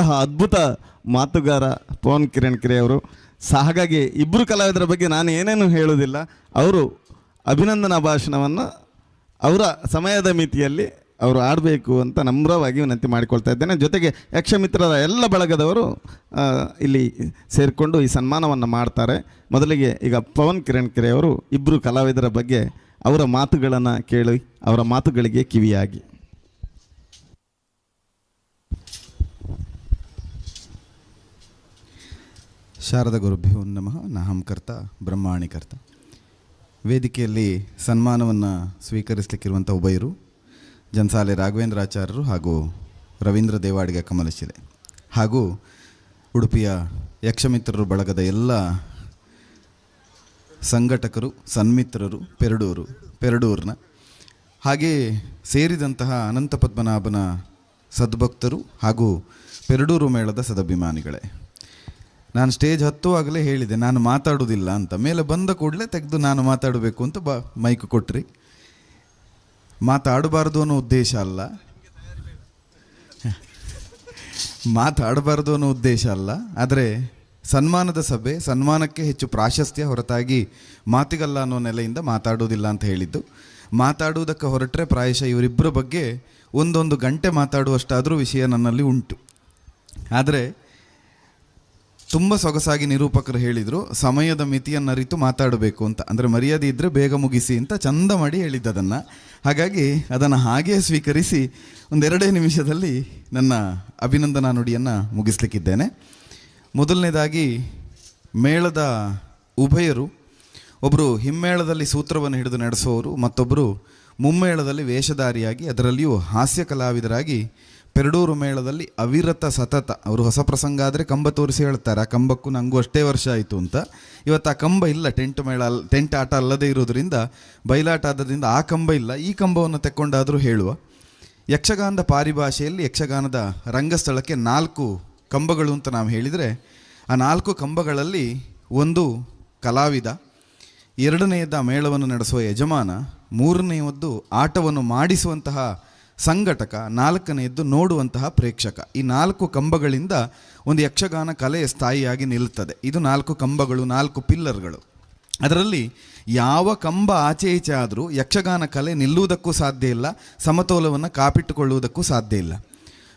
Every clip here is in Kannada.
ಅಂತಹ ಅದ್ಭುತ ಮಾತುಗಾರ ಪವನ್ ಕಿರಣ್ ಕಿರೆ ಅವರು. ಸೊ ಹಾಗಾಗಿ ಇಬ್ಬರು ಕಲಾವಿದರ ಬಗ್ಗೆ ನಾನು ಏನೇನು ಹೇಳುವುದಿಲ್ಲ. ಅವರು ಅಭಿನಂದನಾ ಭಾಷಣವನ್ನು ಅವರ ಸಮಯದ ಮಿತಿಯಲ್ಲಿ ಅವರು ಆಡಬೇಕು ಅಂತ ನಮ್ರವಾಗಿ ವಿನಂತಿ ಮಾಡಿಕೊಳ್ತಾ ಇದ್ದೇನೆ. ಜೊತೆಗೆ ಯಕ್ಷಮಿತ್ರರ ಎಲ್ಲ ಬಳಗದವರು ಇಲ್ಲಿ ಸೇರಿಕೊಂಡು ಈ ಸನ್ಮಾನವನ್ನು ಮಾಡ್ತಾರೆ. ಮೊದಲಿಗೆ ಈಗ ಪವನ್ ಕಿರಣ್ ಕೆರೆ ಅವರು ಇಬ್ಬರು ಕಲಾವಿದರ ಬಗ್ಗೆ ಅವರ ಮಾತುಗಳನ್ನು ಕೇಳಿ, ಅವರ ಮಾತುಗಳಿಗೆ ಕಿವಿಯಾಗಿ. ಶಾರದ ಗುರುಭ್ಯೋ ನಮಃ ನಾಹಂಕರ್ತ ಬ್ರಹ್ಮಾಣಿಕರ್ತ ವೇದಿಕೆಯಲ್ಲಿ ಸನ್ಮಾನವನ್ನು ಸ್ವೀಕರಿಸಲಿಕ್ಕಿರುವಂಥ ಉಭಯರು, ಜನ್ಸಾಲೆ ರಾಘವೇಂದ್ರಾಚಾರ್ಯರು ಹಾಗೂ ರವೀಂದ್ರ ದೇವಾಡಿಗ ಕಮಲಶಿಲೆ ಹಾಗೂ ಉಡುಪಿಯ ಯಕ್ಷಮಿತ್ರರು ಬಳಗದ ಎಲ್ಲ ಸಂಘಟಕರು, ಸನ್ಮಿತ್ರರು, ಪೆರಡೂರು, ಪೆರಡೂರಿನ ಹಾಗೆ ಸೇರಿದಂತಹ ಅನಂತ ಪದ್ಮನಾಭನ ಸದ್ಭಕ್ತರು ಹಾಗೂ ಪೆರಡೂರು ಮೇಳದ ಸದಭಿಮಾನಿಗಳೇ. ನಾನು ಸ್ಟೇಜ್ ಹತ್ತುವಾಗಲೇ ಹೇಳಿದೆ, ನಾನು ಮಾತಾಡೋದಿಲ್ಲ ಅಂತ. ಮೇಲೆ ಬಂದ ಕೂಡಲೇ ತೆಗೆದು ನಾನು ಮಾತಾಡಬೇಕು ಅಂತ ಬ, ಮೈಕ್ ಕೊಟ್ರಿ. ಮಾತಾಡಬಾರ್ದು ಅನ್ನೋ ಉದ್ದೇಶ ಅಲ್ಲ. ಮಾತಾಡಬಾರ್ದು ಅನ್ನೋ ಉದ್ದೇಶ ಅಲ್ಲ. ಆದರೆ ಸನ್ಮಾನದ ಸಭೆ, ಸನ್ಮಾನಕ್ಕೆ ಹೆಚ್ಚು ಪ್ರಾಶಸ್ತ್ಯ ಹೊರತಾಗಿ ಮಾತಿಗಲ್ಲ ಅನ್ನೋ ನೆಲೆಯಿಂದ ಮಾತಾಡೋದಿಲ್ಲ ಅಂತ ಹೇಳಿದ್ದು. ಮಾತಾಡುವುದಕ್ಕೆ ಹೊರಟ್ರೆ ಪ್ರಾಯಶಃ ಇವರಿಬ್ಬರ ಬಗ್ಗೆ ಒಂದೊಂದು ಗಂಟೆ ಮಾತಾಡುವಷ್ಟಾದರೂ ವಿಷಯ ನನ್ನಲ್ಲಿ ಉಂಟು. ಆದರೆ ತುಂಬ ಸೊಗಸಾಗಿ ನಿರೂಪಕರು ಹೇಳಿದರು, ಸಮಯದ ಮಿತಿಯನ್ನು ಅರಿತು ಮಾತಾಡಬೇಕು ಅಂತ. ಅಂದರೆ ಮರ್ಯಾದೆ ಇದ್ದರೆ ಬೇಗ ಮುಗಿಸಿ ಅಂತ ಚಂದ ಮಾಡಿ ಹೇಳಿದ್ದದನ್ನು. ಹಾಗಾಗಿ ಅದನ್ನು ಹಾಗೇ ಸ್ವೀಕರಿಸಿ ಒಂದೆರಡೇ ನಿಮಿಷದಲ್ಲಿ ನನ್ನ ಅಭಿನಂದನಾ ನುಡಿಯನ್ನು ಮುಗಿಸ್ಲಿಕ್ಕಿದ್ದೇನೆ. ಮೊದಲನೇದಾಗಿ, ಮೇಳದ ಉಭಯರು ಒಬ್ಬರು ಹಿಮ್ಮೇಳದಲ್ಲಿ ಸೂತ್ರವನ್ನು ಹಿಡಿದು ನಡೆಸುವವರು ಮತ್ತೊಬ್ಬರು ಮುಮ್ಮೇಳದಲ್ಲಿ ವೇಷಧಾರಿಯಾಗಿ ಅದರಲ್ಲಿಯೂ ಹಾಸ್ಯ ಕಲಾವಿದರಾಗಿ ಪೆರಡೂರು ಮೇಳದಲ್ಲಿ ಅವಿರತ ಸತತ, ಅವರು ಹೊಸ ಪ್ರಸಂಗ ಆದರೆ ಕಂಬ ತೋರಿಸಿ ಹೇಳ್ತಾರೆ, ಆ ಕಂಬಕ್ಕೂ ನನಗೂ ಅಷ್ಟೇ ವರ್ಷ ಆಯಿತು ಅಂತ. ಇವತ್ತು ಆ ಕಂಬ ಇಲ್ಲ, ಟೆಂಟ್ ಮೇಳ, ಟೆಂಟ್ ಆಟ ಅಲ್ಲದೆ ಇರೋದ್ರಿಂದ, ಬಯಲಾಟ ಆದ್ದರಿಂದ ಆ ಕಂಬ ಇಲ್ಲ, ಈ ಕಂಬವನ್ನು ತೆಕ್ಕೊಂಡಾದರೂ ಹೇಳುವ. ಯಕ್ಷಗಾನದ ಪಾರಿಭಾಷೆಯಲ್ಲಿ ಯಕ್ಷಗಾನದ ರಂಗಸ್ಥಳಕ್ಕೆ ನಾಲ್ಕು ಕಂಬಗಳು ಅಂತ ನಾವು ಹೇಳಿದರೆ, ಆ ನಾಲ್ಕು ಕಂಬಗಳಲ್ಲಿ ಒಂದು ಕಲಾವಿದ, ಎರಡನೆಯದ ಮೇಳವನ್ನು ನಡೆಸುವ ಯಜಮಾನ, ಮೂರನೆಯದ್ದು ಆಟವನ್ನು ಮಾಡಿಸುವಂತಹ ಸಂಘಟಕ ನಾಲ್ಕನೆಯದ್ದು ನೋಡುವಂತಹ ಪ್ರೇಕ್ಷಕ. ಈ ನಾಲ್ಕು ಕಂಬಗಳಿಂದ ಒಂದು ಯಕ್ಷಗಾನ ಕಲೆ ಸ್ಥಾಯಿಯಾಗಿ ನಿಲ್ಲುತ್ತದೆ. ಇದು ನಾಲ್ಕು ಕಂಬಗಳು, ನಾಲ್ಕು ಪಿಲ್ಲರ್ಗಳು. ಅದರಲ್ಲಿ ಯಾವ ಕಂಬ ಆಚೆ ಈಚೆ ಆದರೂ ಯಕ್ಷಗಾನ ಕಲೆ ನಿಲ್ಲುವುದಕ್ಕೂ ಸಾಧ್ಯ ಇಲ್ಲ, ಸಮತೋಲವನ್ನು ಕಾಪಿಟ್ಟುಕೊಳ್ಳುವುದಕ್ಕೂ ಸಾಧ್ಯ ಇಲ್ಲ.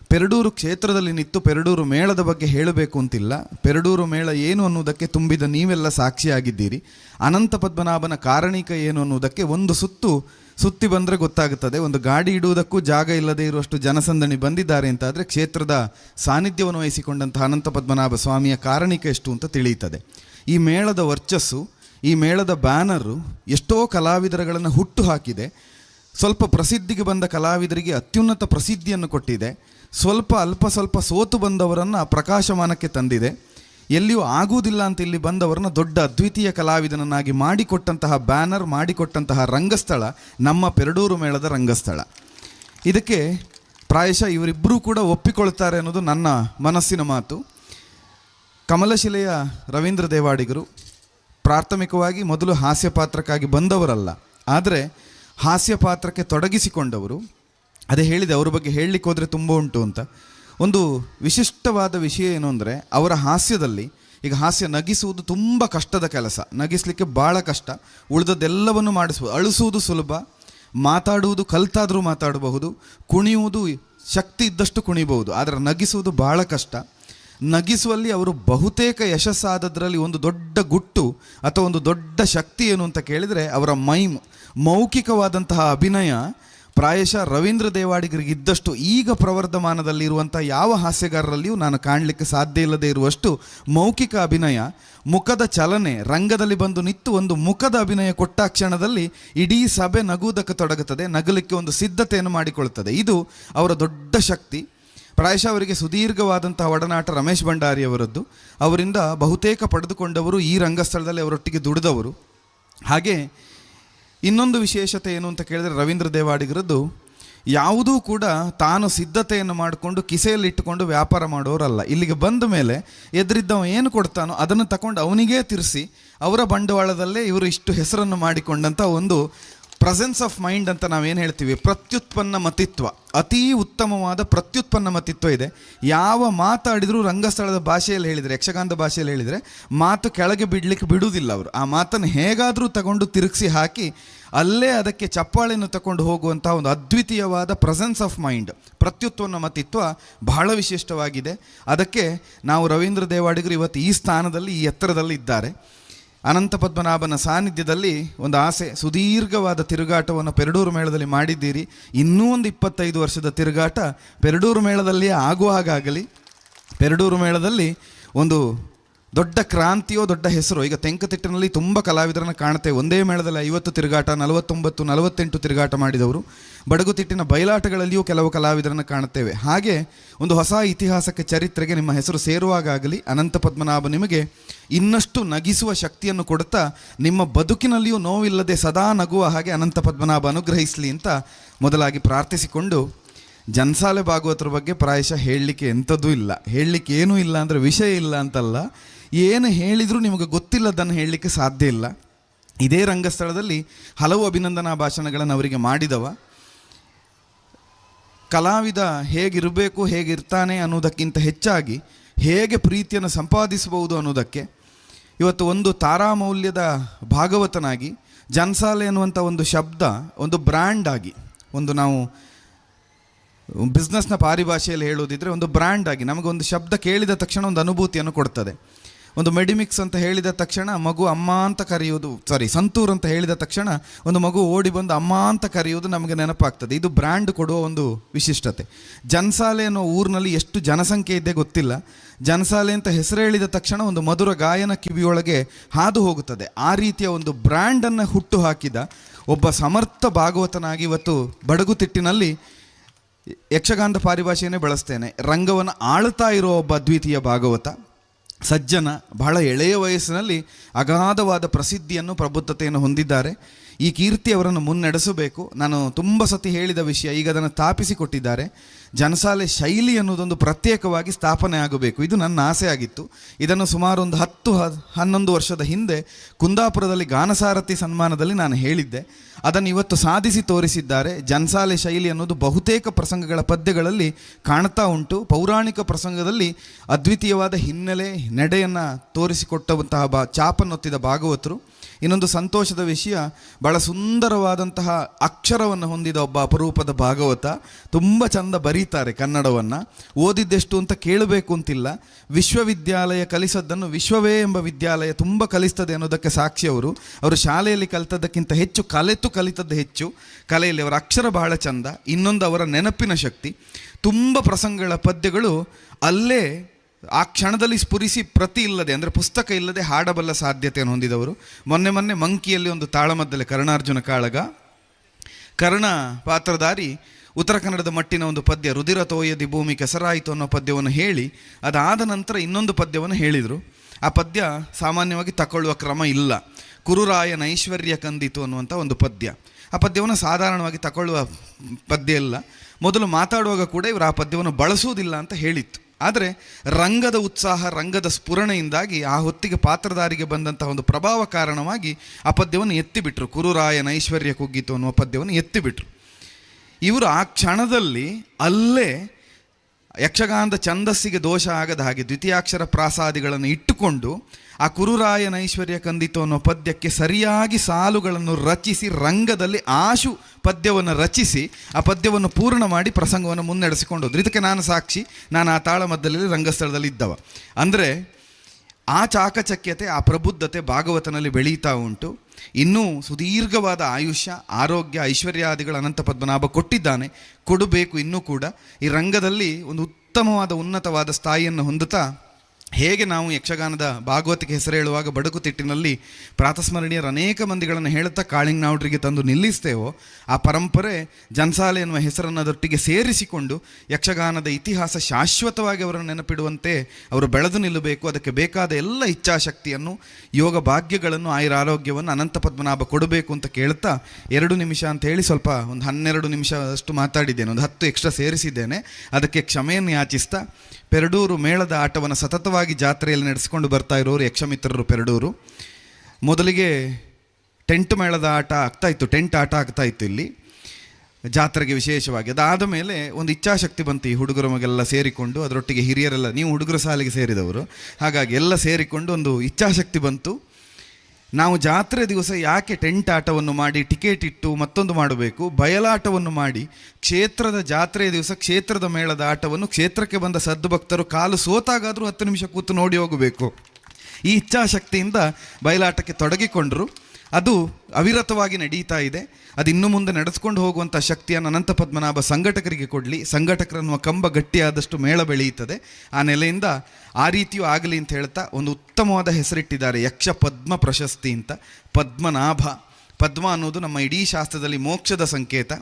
ಪೆರಡೂರು ಕ್ಷೇತ್ರದಲ್ಲಿ ನಿಂತು ಪೆರಡೂರು ಮೇಳದ ಬಗ್ಗೆ ಹೇಳಬೇಕು ಅಂತಿಲ್ಲ. ಪೆರಡೂರು ಮೇಳ ಏನು ಅನ್ನುವುದಕ್ಕೆ ತುಂಬಿದ ನೀವೆಲ್ಲ ಸಾಕ್ಷಿಯಾಗಿದ್ದೀರಿ. ಅನಂತ ಪದ್ಮನಾಭನ ಕಾರಣಿಕ ಏನು ಅನ್ನುವುದಕ್ಕೆ ಒಂದು ಸುತ್ತು ಸುತ್ತಿ ಬಂದರೆ ಗೊತ್ತಾಗುತ್ತದೆ. ಒಂದು ಗಾಡಿ ಇಡುವುದಕ್ಕೂ ಜಾಗ ಇಲ್ಲದೆ ಇರುವಷ್ಟು ಜನಸಂದಣಿ ಬಂದಿದ್ದಾರೆ ಅಂತಾದರೆ ಕ್ಷೇತ್ರದ ಸಾನ್ನಿಧ್ಯವನ್ನು ವಹಿಸಿಕೊಂಡಂಥ ಅನಂತ ಪದ್ಮನಾಭ ಸ್ವಾಮಿಯ ಕಾರಣಿಕ ಎಷ್ಟು ಅಂತ ತಿಳಿಯುತ್ತದೆ. ಈ ಮೇಳದ ವರ್ಚಸ್ಸು, ಈ ಮೇಳದ ಬ್ಯಾನರು ಎಷ್ಟೋ ಕಲಾವಿದರುಗಳನ್ನು ಹುಟ್ಟು ಹಾಕಿದೆ. ಸ್ವಲ್ಪ ಪ್ರಸಿದ್ಧಿಗೆ ಬಂದ ಕಲಾವಿದರಿಗೆ ಅತ್ಯುನ್ನತ ಪ್ರಸಿದ್ಧಿಯನ್ನು ಕೊಟ್ಟಿದೆ. ಸ್ವಲ್ಪ ಅಲ್ಪ ಸ್ವಲ್ಪ ಸೋತು ಬಂದವರನ್ನು ಪ್ರಕಾಶಮಾನಕ್ಕೆ ತಂದಿದೆ. ಎಲ್ಲಿಯೂ ಆಗುವುದಿಲ್ಲ ಅಂತ ಇಲ್ಲಿ ಬಂದವರನ್ನ ದೊಡ್ಡ ಅದ್ವಿತೀಯ ಕಲಾವಿದನನ್ನಾಗಿ ಮಾಡಿಕೊಟ್ಟಂತಹ ಬ್ಯಾನರ್, ಮಾಡಿಕೊಟ್ಟಂತಹ ರಂಗಸ್ಥಳ, ನಮ್ಮ ಪೆರಡೂರು ಮೇಳದ ರಂಗಸ್ಥಳ. ಇದಕ್ಕೆ ಪ್ರಾಯಶಃ ಇವರಿಬ್ಬರೂ ಕೂಡ ಒಪ್ಪಿಕೊಳ್ತಾರೆ ಅನ್ನೋದು ನನ್ನ ಮನಸ್ಸಿನ ಮಾತು. ಕಮಲಶಿಲೆಯ ರವೀಂದ್ರ ದೇವಾಡಿಗರು ಪ್ರಾಥಮಿಕವಾಗಿ ಮೊದಲು ಹಾಸ್ಯ ಪಾತ್ರಕ್ಕಾಗಿ ಬಂದವರಲ್ಲ, ಆದರೆ ಹಾಸ್ಯ ಪಾತ್ರಕ್ಕೆ ತೊಡಗಿಸಿಕೊಂಡವರು. ಅದೇ ಹೇಳಿದೆ, ಅವ್ರ ಬಗ್ಗೆ ಹೇಳಲಿಕ್ಕೆ ಹೋದರೆ ತುಂಬ ಉಂಟು ಅಂತ. ಒಂದು ವಿಶಿಷ್ಟವಾದ ವಿಷಯ ಏನು ಅಂದರೆ ಅವರ ಹಾಸ್ಯದಲ್ಲಿ ಈಗ ಹಾಸ್ಯ ನಗಿಸುವುದು ತುಂಬ ಕಷ್ಟದ ಕೆಲಸ. ನಗಿಸಲಿಕ್ಕೆ ಭಾಳ ಕಷ್ಟ. ಉಳಿದದ್ದೆಲ್ಲವನ್ನು ಮಾಡಿಸ್ಬೋದು ಅಳಿಸುವುದು ಸುಲಭ. ಮಾತಾಡುವುದು ಕಲ್ತಾದರೂ ಮಾತಾಡಬಹುದು. ಕುಣಿಯುವುದು ಶಕ್ತಿ ಇದ್ದಷ್ಟು ಕುಣಿಬಹುದು. ಆದರೆ ನಗಿಸುವುದು ಭಾಳ ಕಷ್ಟ. ನಗಿಸುವಲ್ಲಿ ಅವರು ಬಹುತೇಕ ಯಶಸ್ಸಾದದ್ರಲ್ಲಿ ಒಂದು ದೊಡ್ಡ ಗುಟ್ಟು ಅಥವಾ ಒಂದು ದೊಡ್ಡ ಶಕ್ತಿ ಏನು ಅಂತ ಕೇಳಿದರೆ ಅವರ ಮೈಮ್, ಮೌಖಿಕವಾದಂತಹ ಅಭಿನಯ ಪ್ರಾಯಶಃ ರವೀಂದ್ರ ದೇವಾಡಿಗರಿಗೆ ಇದ್ದಷ್ಟು ಈಗ ಪ್ರವರ್ಧಮಾನದಲ್ಲಿರುವಂಥ ಯಾವ ಹಾಸ್ಯಗಾರರಲ್ಲಿಯೂ ನಾನು ಕಾಣಲಿಕ್ಕೆ ಸಾಧ್ಯ ಇಲ್ಲದೆ ಇರುವಷ್ಟು ಮೌಖಿಕ ಅಭಿನಯ, ಮುಖದ ಚಲನೆ, ರಂಗದಲ್ಲಿ ಬಂದು ನಿಂತು ಒಂದು ಮುಖದ ಅಭಿನಯ ಕೊಟ್ಟ ಕ್ಷಣದಲ್ಲಿ ಇಡೀ ಸಭೆ ನಗುವುದಕ್ಕೆ ತೊಡಗುತ್ತದೆ, ನಗಲಿಕ್ಕೆ ಒಂದು ಸಿದ್ಧತೆಯನ್ನು ಮಾಡಿಕೊಳ್ಳುತ್ತದೆ. ಇದು ಅವರ ದೊಡ್ಡ ಶಕ್ತಿ. ಪ್ರಾಯಶಃ ಅವರಿಗೆ ಸುದೀರ್ಘವಾದಂತಹ ಒಡನಾಟ ರಮೇಶ್ ಭಂಡಾರಿ ಅವರದ್ದು ಅವರಿಂದ ಬಹುತೇಕ ಪಡೆದುಕೊಂಡವರು ಈ ರಂಗಸ್ಥಳದಲ್ಲಿ ಅವರೊಟ್ಟಿಗೆ ದುಡಿದವರು. ಹಾಗೆ ಇನ್ನೊಂದು ವಿಶೇಷತೆ ಏನು ಅಂತ ಕೇಳಿದ್ರೆ ರವೀಂದ್ರ ದೇವಾಡಿಗರದ್ದು ಯಾವುದೂ ಕೂಡ ತಾನು ಸಿದ್ಧತೆಯನ್ನು ಮಾಡಿಕೊಂಡು ಕಿಸೆಯಲ್ಲಿ ಇಟ್ಟುಕೊಂಡು ವ್ಯಾಪಾರ ಮಾಡೋರಲ್ಲ. ಇಲ್ಲಿಗೆ ಬಂದ ಮೇಲೆ ಎದುರಿದ್ದವ ಏನು ಕೊಡ್ತಾನೋ ಅದನ್ನು ತಗೊಂಡು ಅವನಿಗೇ ತಿರ್ಸಿ ಅವರ ಬಂಡವಾಳದಲ್ಲೇ ಇವರು ಇಷ್ಟು ಹೆಸರನ್ನು ಮಾಡಿಕೊಂಡಂಥ ಒಂದು ಪ್ರೆಸೆನ್ಸ್ ಆಫ್ ಮೈಂಡ್ ಅಂತ ನಾವೇನು ಹೇಳ್ತೀವಿ? ಪ್ರತ್ಯುತ್ಪನ್ನ ಮತಿತ್ವ. ಅತೀ ಉತ್ತಮವಾದ ಪ್ರತ್ಯುತ್ಪನ್ನ ಮತಿತ್ವ ಇದೆ. ಯಾವ ಮಾತಾಡಿದರೂ ರಂಗಸ್ಥಳದ ಭಾಷೆಯಲ್ಲಿ ಹೇಳಿದರೆ, ಯಕ್ಷಗಾನದ ಭಾಷೆಯಲ್ಲಿ ಹೇಳಿದರೆ, ಮಾತು ಕೆಳಗೆ ಬಿಡಲಿಕ್ಕೆ ಬಿಡುವುದಿಲ್ಲ ಅವರು. ಆ ಮಾತನ್ನು ಹೇಗಾದರೂ ತಗೊಂಡು ತಿರುಗಿಸಿ ಹಾಕಿ, ಅಲ್ಲೇ ಅದಕ್ಕೆ ಚಪ್ಪಾಳೆಯನ್ನು ತಗೊಂಡು ಹೋಗುವಂತಹ ಒಂದು ಅದ್ವಿತೀಯವಾದ ಪ್ರೆಸೆನ್ಸ್ ಆಫ್ ಮೈಂಡ್ ಪ್ರತ್ಯುತ್ವನ ಮತಿತ್ವ ಬಹಳ ವಿಶಿಷ್ಟವಾಗಿದೆ. ಅದಕ್ಕೆ ನಾವು ರವೀಂದ್ರ ದೇವಾಡಿಗರು ಇವತ್ತು ಈ ಸ್ಥಾನದಲ್ಲಿ, ಈ ಎತ್ತರದಲ್ಲಿ ಇದ್ದಾರೆ ಅನಂತ ಪದ್ಮನಾಭನ ಸಾನ್ನಿಧ್ಯದಲ್ಲಿ ಒಂದು ಆಸೆ, ಸುದೀರ್ಘವಾದ ತಿರುಗಾಟವನ್ನು ಪೆರಡೂರು ಮೇಳದಲ್ಲಿ ಮಾಡಿದ್ದೀರಿ. ಇನ್ನೂ ಒಂದು ಇಪ್ಪತ್ತೈದು ವರ್ಷದ ತಿರುಗಾಟ ಪೆರಡೂರು ಮೇಳದಲ್ಲಿಯೇ ಹಾಗಾಗಲಿ. ಪೆರಡೂರು ಮೇಳದಲ್ಲಿ ಒಂದು ದೊಡ್ಡ ಕ್ರಾಂತಿಯೋ ದೊಡ್ಡ ಹೆಸರು. ಈಗ ತೆಂಕತಿಟ್ಟಿನಲ್ಲಿ ತುಂಬ ಕಲಾವಿದರನ್ನು ಕಾಣುತ್ತೆ. ಒಂದೇ ಮೇಳದಲ್ಲಿ ಐವತ್ತು ತಿರುಗಾಟ, ನಲವತ್ತೊಂಬತ್ತು, ನಲವತ್ತೆಂಟು ತಿರುಗಾಟ ಮಾಡಿದವರು. ಬಡಗುತಿಟ್ಟಿನ ಬಯಲಾಟಗಳಲ್ಲಿಯೂ ಕೆಲವು ಕಲಾವಿದರನ್ನು ಕಾಣುತ್ತೇವೆ. ಹಾಗೆ ಒಂದು ಹೊಸ ಇತಿಹಾಸಕ್ಕೆ, ಚರಿತ್ರೆಗೆ ನಿಮ್ಮ ಹೆಸರು ಸೇರುವಾಗಲಿ ಅನಂತ ಪದ್ಮನಾಭ ನಿಮಗೆ ಇನ್ನಷ್ಟು ನಗಿಸುವ ಶಕ್ತಿಯನ್ನು ಕೊಡುತ್ತಾ, ನಿಮ್ಮ ಬದುಕಿನಲ್ಲಿಯೂ ನೋವಿಲ್ಲದೆ ಸದಾ ನಗುವ ಹಾಗೆ ಅನಂತ ಪದ್ಮನಾಭ ಅನುಗ್ರಹಿಸಲಿ ಅಂತ ಮೊದಲಾಗಿ ಪ್ರಾರ್ಥಿಸಿಕೊಂಡು, ಜನಸಾಲೆ ಭಾಗವತರ ಬಗ್ಗೆ ಪ್ರಾಯಶಃ ಹೇಳಲಿಕ್ಕೆ ಎಂಥದ್ದೂ ಇಲ್ಲ. ಹೇಳಲಿಕ್ಕೆ ಏನೂ ಇಲ್ಲ ಅಂದರೆ ವಿಷಯ ಇಲ್ಲ ಅಂತಲ್ಲ. ಏನು ಹೇಳಿದರೂ ನಿಮಗೆ ಗೊತ್ತಿಲ್ಲದನ್ನು ಹೇಳಲಿಕ್ಕೆ ಸಾಧ್ಯ ಇಲ್ಲ. ಇದೇ ರಂಗಸ್ಥಳದಲ್ಲಿ ಹಲವು ಅಭಿನಂದನಾ ಭಾಷಣಗಳನ್ನು ಅವರಿಗೆ ಮಾಡಿದವ. ಕಲಾವಿದ ಹೇಗಿರಬೇಕು, ಹೇಗಿರ್ತಾನೆ ಅನ್ನೋದಕ್ಕಿಂತ ಹೆಚ್ಚಾಗಿ ಹೇಗೆ ಪ್ರೀತಿಯನ್ನು ಸಂಪಾದಿಸಬಹುದು ಅನ್ನೋದಕ್ಕೆ ಇವತ್ತು ಒಂದು ತಾರಾಮೌಲ್ಯದ ಭಾಗವತನಾಗಿ, ಜನ್ಸಾಲೆ ಎನ್ನುವಂಥ ಒಂದು ಶಬ್ದ, ಒಂದು ಬ್ರ್ಯಾಂಡ್ ಆಗಿ, ಒಂದು ನಾವು ಬಿಸ್ನೆಸ್ನ ಪಾರಿಭಾಷೆಯಲ್ಲಿ ಹೇಳೋದಿದ್ರೆ ಒಂದು ಬ್ರ್ಯಾಂಡ್ ಆಗಿ ನಮಗೊಂದು ಶಬ್ದ ಕೇಳಿದ ತಕ್ಷಣ ಒಂದು ಅನುಭೂತಿಯನ್ನು ಕೊಡ್ತದೆ. ಒಂದು ಮೆಡಿಮಿಕ್ಸ್ ಅಂತ ಹೇಳಿದ ತಕ್ಷಣ ಮಗು ಅಮ್ಮ ಅಂತ ಕರೆಯುವುದು ಸಾರಿ ಸಂತೂರ್ ಅಂತ ಹೇಳಿದ ತಕ್ಷಣ ಒಂದು ಮಗು ಓಡಿ ಬಂದು ಅಮ್ಮ ಅಂತ ಕರೆಯುವುದು ನಮಗೆ ನೆನಪಾಗ್ತದೆ. ಇದು ಬ್ರ್ಯಾಂಡ್ ಕೊಡುವ ಒಂದು ವಿಶಿಷ್ಟತೆ. ಜನಸಾಲೆ ಅನ್ನೋ ಊರಿನಲ್ಲಿ ಎಷ್ಟು ಜನಸಂಖ್ಯೆ ಇದೆ ಗೊತ್ತಿಲ್ಲ. ಜನಸಾಲೆ ಅಂತ ಹೆಸರು ಹೇಳಿದ ತಕ್ಷಣ ಒಂದು ಮಧುರ ಗಾಯನ ಕಿವಿಯೊಳಗೆ ಹಾದು ಹೋಗುತ್ತದೆ. ಆ ರೀತಿಯ ಒಂದು ಬ್ರ್ಯಾಂಡನ್ನು ಹುಟ್ಟು ಹಾಕಿದ ಒಬ್ಬ ಸಮರ್ಥ ಭಾಗವತನಾಗಿ ಇವತ್ತು ಬಡಗುತಿಟ್ಟಿನಲ್ಲಿ ಯಕ್ಷಗಾನದ ಪಾರಿಭಾಷೆಯನ್ನೇ ಬಳಸ್ತೇನೆ. ರಂಗವನ್ನು ಆಳ್ತಾ ಇರೋ ಒಬ್ಬ ಅದ್ವಿತೀಯ ಭಾಗವತ. ಸಜ್ಜನ ಬಹಳ ಎಳೆಯ ವಯಸ್ಸಿನಲ್ಲಿ ಅಗಾಧವಾದ ಪ್ರಸಿದ್ಧಿಯನ್ನು ಪ್ರಬುದ್ಧತೆಯನ್ನು ಹೊಂದಿದ್ದಾರೆ. ಈ ಕೀರ್ತಿ ಅವರನ್ನು ಮುನ್ನಡೆಸಬೇಕು. ನಾನು ತುಂಬ ಸತಿ ಹೇಳಿದ ವಿಷಯ, ಈಗ ಅದನ್ನು ಸ್ಥಾಪಿಸಿಕೊಟ್ಟಿದ್ದಾರೆ. ಜನಸಾಲೆ ಶೈಲಿ ಅನ್ನೋದೊಂದು ಪ್ರತ್ಯೇಕವಾಗಿ ಸ್ಥಾಪನೆ ಆಗಬೇಕು. ಇದು ನನ್ನ ಆಸೆ ಆಗಿತ್ತು. ಇದನ್ನು ಸುಮಾರು ಒಂದು ಹತ್ತು ಹನ್ನೊಂದು ವರ್ಷದ ಹಿಂದೆ ಕುಂದಾಪುರದಲ್ಲಿ ಗಾನಸಾರಥಿ ಸನ್ಮಾನದಲ್ಲಿ ನಾನು ಹೇಳಿದ್ದೆ. ಅದನ್ನು ಇವತ್ತು ಸಾಧಿಸಿ ತೋರಿಸಿದ್ದಾರೆ. ಜನಸಾಲೆ ಶೈಲಿ ಅನ್ನೋದು ಬಹುತೇಕ ಪ್ರಸಂಗಗಳ ಪದ್ಯಗಳಲ್ಲಿ ಕಾಣ್ತಾ ಉಂಟು. ಪೌರಾಣಿಕ ಪ್ರಸಂಗದಲ್ಲಿ ಅದ್ವಿತೀಯವಾದ ಹಿನ್ನೆಲೆ, ನಡೆಯನ್ನು ತೋರಿಸಿಕೊಟ್ಟಂತಹ ಬಾ, ಚಾಪನ್ನೊತ್ತಿದ ಭಾಗವತರು. ಇನ್ನೊಂದು ಸಂತೋಷದ ವಿಷಯ, ಬಹಳ ಸುಂದರವಾದಂತಹ ಅಕ್ಷರವನ್ನು ಹೊಂದಿದ ಒಬ್ಬ ಅಪರೂಪದ ಭಾಗವತ ತುಂಬ ಚಂದ ಬರೀತಾರೆ ಕನ್ನಡವನ್ನು. ಓದಿದ್ದೆಷ್ಟು ಅಂತ ಕೇಳಬೇಕು ಅಂತಿಲ್ಲ. ವಿಶ್ವವಿದ್ಯಾಲಯ ಕಲಿಸದ್ದನ್ನು ವಿಶ್ವವೇ ಎಂಬ ವಿದ್ಯಾಲಯ ತುಂಬ ಕಲಿಸ್ತದೆ ಅನ್ನೋದಕ್ಕೆ ಸಾಕ್ಷಿ ಅವರು. ಅವರು ಶಾಲೆಯಲ್ಲಿ ಕಲಿತದ್ದಕ್ಕಿಂತ ಹೆಚ್ಚು, ಕಲೆತು ಕಲಿತದ್ದು ಹೆಚ್ಚು. ಕಲೆಯಲ್ಲಿ ಅವರ ಅಕ್ಷರ ಬಹಳ ಚಂದ. ಇನ್ನೊಂದು ಅವರ ನೆನಪಿನ ಶಕ್ತಿ. ತುಂಬ ಪ್ರಸಂಗಗಳ ಪದ್ಯಗಳು ಅಲ್ಲೇ ಆ ಕ್ಷಣದಲ್ಲಿ ಸ್ಫುರಿಸಿ ಪ್ರತಿ ಇಲ್ಲದೆ, ಅಂದರೆ ಪುಸ್ತಕ ಇಲ್ಲದೆ ಹಾಡಬಲ್ಲ ಸಾಧ್ಯತೆಯನ್ನು ಹೊಂದಿದವರು. ಮೊನ್ನೆ ಮೊನ್ನೆ ಮಂಕಿಯಲ್ಲಿ ಒಂದು ತಾಳಮದ್ದಲೆ, ಕರ್ಣಾರ್ಜುನ ಕಾಳಗ. ಕರ್ಣ ಪಾತ್ರಧಾರಿ, ಉತ್ತರ ಕನ್ನಡದ ಮಟ್ಟಿನ ಒಂದು ಪದ್ಯ ರುದಿರ ತೋಯದಿ ಭೂಮಿ ಕೆಸರಾಯಿತು ಅನ್ನೋ ಪದ್ಯವನ್ನು ಹೇಳಿ, ಅದಾದ ನಂತರ ಇನ್ನೊಂದು ಪದ್ಯವನ್ನು ಹೇಳಿದರು. ಆ ಪದ್ಯ ಸಾಮಾನ್ಯವಾಗಿ ತಗೊಳ್ಳುವ ಕ್ರಮ ಇಲ್ಲ. ಕುರುರಾಯನ ಐಶ್ವರ್ಯ ಕಂದಿತು ಅನ್ನುವಂಥ ಒಂದು ಪದ್ಯ. ಆ ಪದ್ಯವನ್ನು ಸಾಧಾರಣವಾಗಿ ತಗೊಳ್ಳುವ ಪದ್ಯ ಇಲ್ಲ. ಮೊದಲು ಮಾತಾಡುವಾಗ ಕೂಡ ಇವರು ಆ ಪದ್ಯವನ್ನು ಬಳಸುವುದಿಲ್ಲ ಅಂತ ಹೇಳಿತ್ತು. ಆದರೆ ರಂಗದ ಉತ್ಸಾಹ, ರಂಗದ ಸ್ಫುರಣೆಯಿಂದಾಗಿ ಆ ಹೊತ್ತಿಗೆ ಪಾತ್ರಧಾರಿಗೆ ಬಂದಂತಹ ಒಂದು ಪ್ರಭಾವ ಕಾರಣವಾಗಿ ಆ ಪದ್ಯವನ್ನು ಎತ್ತಿಬಿಟ್ರು. ಕುರುರಾಯನ ಐಶ್ವರ್ಯ ಕುಗ್ಗಿತು ಅನ್ನುವ ಪದ್ಯವನ್ನು ಎತ್ತಿಬಿಟ್ರು. ಇವರು ಆ ಕ್ಷಣದಲ್ಲಿ ಅಲ್ಲೇ ಯಕ್ಷಗಾನದ ಛಂದಸ್ಸಿಗೆ ದೋಷ ಆಗದ ಹಾಗೆ ದ್ವಿತೀಯಾಕ್ಷರ ಪ್ರಾಸಾದಿಗಳನ್ನು ಇಟ್ಟುಕೊಂಡು ಆ ಕುರುರಾಯನ ಐಶ್ವರ್ಯ ಕಂದಿತು ಅನ್ನೋ ಪದ್ಯಕ್ಕೆ ಸರಿಯಾಗಿ ಸಾಲುಗಳನ್ನು ರಚಿಸಿ ರಂಗದಲ್ಲಿ ಆಶು ಪದ್ಯವನ್ನು ರಚಿಸಿ ಆ ಪದ್ಯವನ್ನು ಪೂರ್ಣ ಮಾಡಿ ಪ್ರಸಂಗವನ್ನು ಮುನ್ನಡೆಸಿಕೊಂಡು ಹೋದ್ರು. ಇದಕ್ಕೆ ನಾನು ಸಾಕ್ಷಿ, ನಾನು ಆ ತಾಳಮದ್ದಲ್ಲಿ ರಂಗಸ್ಥಳದಲ್ಲಿ ಇದ್ದವ. ಅಂದರೆ ಆ ಚಾಕಚಕ್ಯತೆ, ಆ ಪ್ರಬುದ್ಧತೆ ಭಾಗವತನಲ್ಲಿ ಬೆಳೀತಾ ಉಂಟು. ಇನ್ನೂ ಸುದೀರ್ಘವಾದ ಆಯುಷ್ಯ, ಆರೋಗ್ಯ, ಐಶ್ವರ್ಯಾದಿಗಳು ಅನಂತ ಪದ್ಮನಾಭ ಕೊಟ್ಟಿದ್ದಾನೆ. ಕೊಡಬೇಕು ಇನ್ನೂ ಕೂಡ. ಈ ರಂಗದಲ್ಲಿ ಒಂದು ಉತ್ತಮವಾದ, ಉನ್ನತವಾದ ಸ್ಥಾಯಿಯನ್ನು ಹೊಂದುತ್ತಾ ಹೇಗೆ ನಾವು ಯಕ್ಷಗಾನದ ಭಾಗವತಿಗೆ ಹೆಸರು ಹೇಳುವಾಗ ಬಡಗುತಿಟ್ಟಿನಲ್ಲಿ ಪ್ರಾತಸ್ಮರಣೀಯರ ಅನೇಕ ಮಂದಿಗಳನ್ನು ಹೇಳುತ್ತಾ ಕಾಳಿಂಗ್ನಾವ್ಡ್ರಿಗೆ ತಂದು ನಿಲ್ಲಿಸ್ತೇವೋ, ಆ ಪರಂಪರೆ ಜನ್ಸಾಲೆ ಎನ್ನುವ ಹೆಸರನ್ನದೊಟ್ಟಿಗೆ ಸೇರಿಸಿಕೊಂಡು ಯಕ್ಷಗಾನದ ಇತಿಹಾಸ ಶಾಶ್ವತವಾಗಿ ಅವರನ್ನು ನೆನಪಿಡುವಂತೆ ಅವರು ಬೆಳೆದು ನಿಲ್ಲಬೇಕು. ಅದಕ್ಕೆ ಬೇಕಾದ ಎಲ್ಲ ಇಚ್ಛಾಶಕ್ತಿಯನ್ನು, ಯೋಗ ಭಾಗ್ಯಗಳನ್ನು, ಆಯುರ ಆರೋಗ್ಯವನ್ನು ಅನಂತ ಪದ್ಮನಾಭ ಕೊಡಬೇಕು ಅಂತ ಕೇಳ್ತಾ ಎರಡು ನಿಮಿಷ ಅಂತ ಹೇಳಿ ಸ್ವಲ್ಪ ಒಂದು ಹನ್ನೆರಡು ನಿಮಿಷ ಅಷ್ಟು ಮಾತಾಡಿದ್ದೇನೆ. ಒಂದು ಹತ್ತು ಎಕ್ಸ್ಟ್ರಾ ಸೇರಿಸಿದ್ದೇನೆ. ಅದಕ್ಕೆ ಕ್ಷಮೆಯನ್ನು ಯಾಚಿಸ್ತಾ ಪೆರಡೂರು ಮೇಳದ ಆಟವನ್ನು ಸತತವಾಗಿ ಜಾತ್ರೆಯಲ್ಲಿ ನಡೆಸಿಕೊಂಡು ಬರ್ತಾ ಇರೋರು ಯಕ್ಷಮಿತ್ರರು ಪೆರಡೂರು. ಮೊದಲಿಗೆ ಟೆಂಟ್ ಮೇಳದ ಆಟ ಆಗ್ತಾ ಇತ್ತು, ಟೆಂಟ್ ಆಟ ಆಗ್ತಾ ಇತ್ತು ಇಲ್ಲಿ. ಜಾತ್ರೆಗೆ ವಿಶೇಷವಾಗಿ. ಅದಾದ ಮೇಲೆ ಒಂದು ಇಚ್ಛಾಶಕ್ತಿ ಬಂತು ಈ ಹುಡುಗರ ಮಗೆಲ್ಲ ಸೇರಿಕೊಂಡು, ಅದರೊಟ್ಟಿಗೆ ಹಿರಿಯರೆಲ್ಲ, ನೀವು ಹುಡುಗರ ಸಾಲಿಗೆ ಸೇರಿದವರು. ಹಾಗಾಗಿ ಎಲ್ಲ ಸೇರಿಕೊಂಡು ಒಂದು ಇಚ್ಛಾಶಕ್ತಿ ಬಂತು. ನಾವು ಜಾತ್ರೆ ದಿವಸ ಯಾಕೆ ಟೆಂಟ್ ಆಟವನ್ನು ಮಾಡಿ, ಟಿಕೆಟ್ ಇಟ್ಟು ಮತ್ತೊಂದು ಮಾಡಬೇಕು? ಬಯಲಾಟವನ್ನು ಮಾಡಿ, ಕ್ಷೇತ್ರದ ಜಾತ್ರೆಯ ದಿವಸ ಕ್ಷೇತ್ರದ ಮೇಳದ ಆಟವನ್ನು ಕ್ಷೇತ್ರಕ್ಕೆ ಬಂದ ಸದ್ದು ಭಕ್ತರು ಕಾಲು ಸೋತಾಗಾದರೂ ಹತ್ತು ನಿಮಿಷ ಕೂತು ನೋಡಿ ಹೋಗಬೇಕು. ಈ ಇಚ್ಛಾಶಕ್ತಿಯಿಂದ ಬಯಲಾಟಕ್ಕೆ ತೊಡಗಿಕೊಂಡರು. ಅದು ಅವಿರತವಾಗಿ ನಡೀತಾ ಇದೆ. ಅದು ಇನ್ನು ಮುಂದೆ ನಡೆಸ್ಕೊಂಡು ಹೋಗುವಂಥ ಶಕ್ತಿಯನ್ನು ಅನಂತ ಪದ್ಮನಾಭ ಸಂಘಟಕರಿಗೆ ಕೊಡಲಿ. ಸಂಘಟಕರನ್ನುವ ಕಂಬ ಗಟ್ಟಿಯಾದಷ್ಟು ಮೇಳ ಬೆಳೆಯುತ್ತದೆ. ಆ ನೆಲೆಯಿಂದ ಆ ರೀತಿಯೂ ಆಗಲಿ ಅಂತ ಹೇಳ್ತಾ ಒಂದು ಉತ್ತಮವಾದ ಹೆಸರಿಟ್ಟಿದ್ದಾರೆ. ಯಕ್ಷ ಪದ್ಮ ಪ್ರಶಸ್ತಿ ಅಂತ. ಪದ್ಮನಾಭ. ಪದ್ಮ ಅನ್ನೋದು ನಮ್ಮ ಇಡೀ ಶಾಸ್ತ್ರದಲ್ಲಿ ಮೋಕ್ಷದ ಸಂಕೇತ.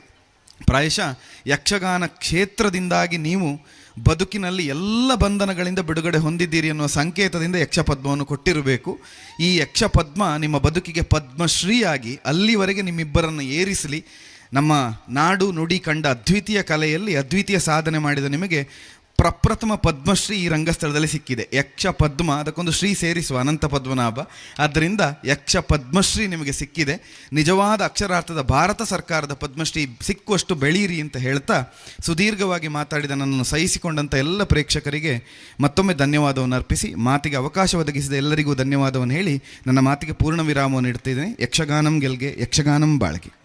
ಪ್ರಾಯಶಃ ಯಕ್ಷಗಾನ ಕ್ಷೇತ್ರದಿಂದಾಗಿ ನೀವು ಬದುಕಿನಲ್ಲಿ ಎಲ್ಲ ಬಂಧನಗಳಿಂದ ಬಿಡುಗಡೆ ಹೊಂದಿದ್ದೀರಿ ಅನ್ನುವ ಸಂಕೇತದಿಂದ ಯಕ್ಷಪದ್ಮವನ್ನು ಕೊಟ್ಟಿರಬೇಕು. ಈ ಯಕ್ಷಪದ್ಮ ನಿಮ್ಮ ಬದುಕಿಗೆ ಪದ್ಮಶ್ರೀಯಾಗಿ ಅಲ್ಲಿವರೆಗೆ ನಿಮ್ಮಿಬ್ಬರನ್ನು ಏರಿಸಲಿ. ನಮ್ಮ ನಾಡು ನುಡಿ ಕಂಡ ಅದ್ವಿತೀಯ ಕಲೆಯಲ್ಲಿ ಅದ್ವಿತೀಯ ಸಾಧನೆ ಮಾಡಿದ ನಿಮಗೆ ಪ್ರಪ್ರಥಮ ಪದ್ಮಶ್ರೀ ಈ ರಂಗಸ್ಥಳದಲ್ಲಿ ಸಿಕ್ಕಿದೆ. ಯಕ್ಷ ಪದ್ಮ, ಅದಕ್ಕೊಂದು ಶ್ರೀ ಸೇರಿಸುವ ಅನಂತ ಪದ್ಮನಾಭ. ಆದ್ದರಿಂದ ಯಕ್ಷ ಪದ್ಮಶ್ರೀ ನಿಮಗೆ ಸಿಕ್ಕಿದೆ. ನಿಜವಾದ ಅಕ್ಷರಾರ್ಥದ ಭಾರತ ಸರ್ಕಾರದ ಪದ್ಮಶ್ರೀ ಸಿಕ್ಕುವಷ್ಟು ಬೆಳೀರಿ ಅಂತ ಹೇಳ್ತಾ ಸುದೀರ್ಘವಾಗಿ ಮಾತಾಡಿದ ನನ್ನನ್ನು ಸಹಿಸಿಕೊಂಡಂಥ ಎಲ್ಲ ಪ್ರೇಕ್ಷಕರಿಗೆ ಮತ್ತೊಮ್ಮೆ ಧನ್ಯವಾದವನ್ನು ಅರ್ಪಿಸಿ, ಮಾತಿಗೆ ಅವಕಾಶ ಒದಗಿಸಿದ ಎಲ್ಲರಿಗೂ ಧನ್ಯವಾದವನ್ನು ಹೇಳಿ ನನ್ನ ಮಾತಿಗೆ ಪೂರ್ಣ ವಿರಾಮವನ್ನು ಇಡ್ತಿದ್ದೇನೆ. ಯಕ್ಷಗಾನಂ ಗೆಲ್ಗೆ, ಯಕ್ಷಗಾನಂ ಬಾಳ್ಗೆ.